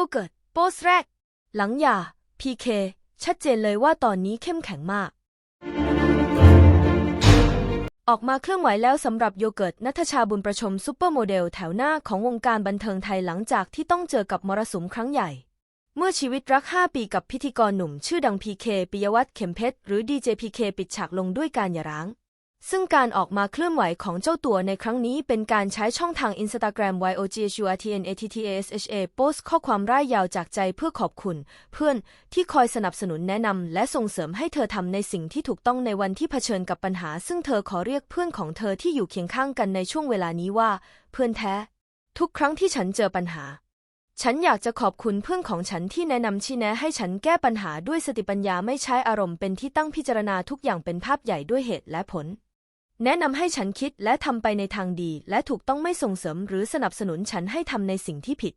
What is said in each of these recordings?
โยเกิร์ตโพสแรก หลังหย่าพีเคชัดเจนเลยว่าตอนนี้เข้มแข็งมาก ออกมาเคลื่อนไหวแล้วสำหรับโยเกิร์ตนัทชาบุญประชมซุปเปอร์โมเดลแถวหน้าของวงการบันเทิงไทยหลังจากที่ต้องเจอกับมรสุมครั้งใหญ่ เมื่อชีวิตรัก 5 ปีกับพิธีกรหนุ่ม ชื่อดังพีเคปิยวัฒน์เข็มเพชรหรือดีเจพีเคปิดฉากลงด้วยการหย่าร้าง ซึ่งการออกมาเคลื่อนไหวของเจ้าตัวในครั้งนี้เป็นการใช้ช่องทาง Instagram YOGHURTNATTASHA โพสต์ข้อความร่ายยาวจากใจเพื่อขอบคุณ เพื่อนที่คอยสนับสนุนแนะนำและส่งเสริมให้เธอทำในสิ่งที่ถูกต้องในวันที่เผชิญกับปัญหา ซึ่งเธอขอเรียกเพื่อนของเธอที่อยู่เคียงข้างกันในช่วงเวลานี้ว่า เพื่อนแท้ ทุกครั้งที่ฉันเจอปัญหา ฉันอยากจะขอบคุณเพื่อนของฉันที่แนะนำชี้แนะให้ฉันแก้ปัญหาด้วยสติปัญญาไม่ใช้อารมณ์เป็นที่ตั้งพิจารณาทุกอย่างเป็นภาพใหญ่ด้วยเหตุและผล แนะนำให้ฉันคิดและทำไปในทางดี และถูกต้องไม่ส่งเสริมหรือสนับสนุนฉันให้ทำในสิ่งที่ผิด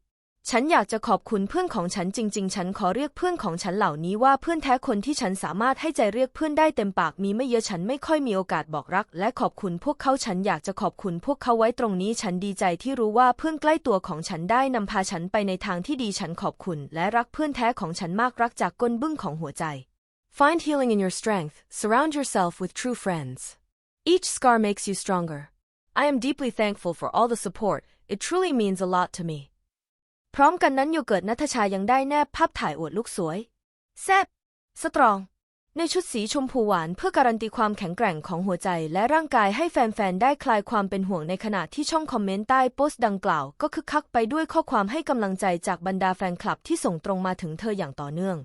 ฉันอยากจะขอบคุณเพื่อนของฉันจริง ๆ ฉันขอเรียกเพื่อนของฉันเหล่านี้ว่าเพื่อนแท้คนที่ฉันสามารถให้ใจเรียกเพื่อนได้เต็มปากมีไม่เยอะฉันไม่ค่อยมีโอกาสบอกรัก และขอบคุณพวกเขาฉันอยากจะขอบคุณพวกเขาไว้ตรงนี้ฉันดีใจที่รู้ว่าเพื่อนใกล้ตัวของฉันได้นำพาฉันไปในทางที่ดีฉันขอบคุณ และรักเพื่อนแท้ของฉันมากรักจากก้นบึ้งของหัวใจ Find healing in your strength. Surround yourself with true friends. Each scar makes you stronger. I am deeply thankful for all the support. It truly means a lot to me. พร้อมกันนั้นโยเกิร์ตนัทชายังได้แนบภาพถ่ายอวดลุกสวยแซบสตรอง ในชุดสีชมพูหวานเพื่อการันตีความแข็งแกร่งของหัวใจและร่างกายให้แฟน ๆ ได้คลายความเป็นห่วงในขณะที่ช่องคอมเมนต์ใต้โพสต์ดังกล่าว ก็คึกคักไปด้วยข้อความให้กำลังใจจากบรรดาแฟนคลับที่ส่งตรงมาถึงเธออย่างต่อเนื่อง